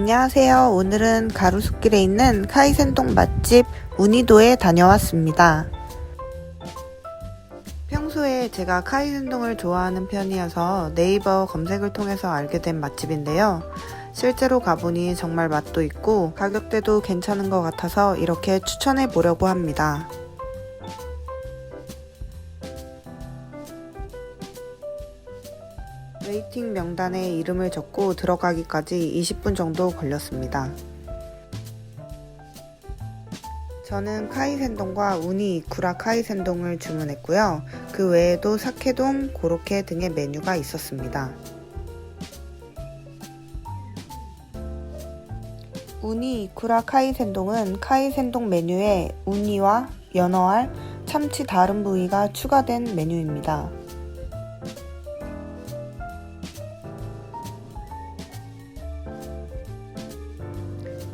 안녕하세요. 오늘은 가로수길에 있는 카이센동 맛집 우니도에 다녀왔습니다. 평소에 제가 카이센동을 좋아하는 편이어서 네이버 검색을 통해서 알게 된 맛집인데요. 실제로 가보니 정말 맛도 있고 가격대도 괜찮은 것 같아서 이렇게 추천해 보려고 합니다. 웨이팅 명단에 이름을 적고 들어가기까지 20분 정도 걸렸습니다. 저는 카이센동과 우니 이쿠라 카이센동을 주문했고요. 그 외에도 사케동, 고로케 등의 메뉴가 있었습니다. 우니 이쿠라 카이센동은 카이센동 메뉴에 우니와 연어알, 참치 다른 부위가 추가된 메뉴입니다.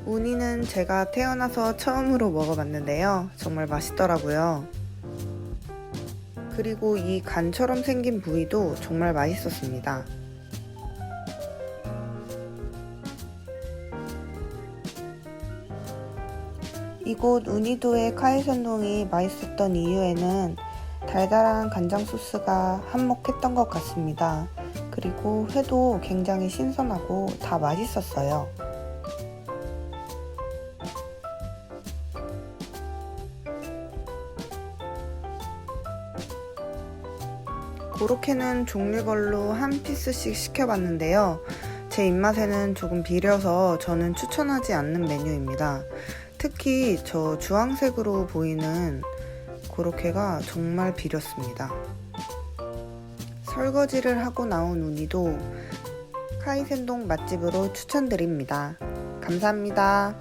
우니는 제가 태어나서 처음으로 먹어봤는데요. 정말 맛있더라고요. 그리고 이 간처럼 생긴 부위도 정말 맛있었습니다. 이곳 우니도의 카이센동이 맛있었던 이유에는 달달한 간장 소스가 한몫했던 것 같습니다. 그리고 회도 굉장히 신선하고 다 맛있었어요. 고로케는 종류별로 한 피스씩 시켜봤는데요. 제 입맛에는 조금 비려서 저는 추천하지 않는 메뉴입니다. 특히 저 주황색으로 보이는 고로케가 정말 비렸습니다. 설거지를 하고 나온 우니도 카이센동 맛집으로 추천드립니다. 감사합니다.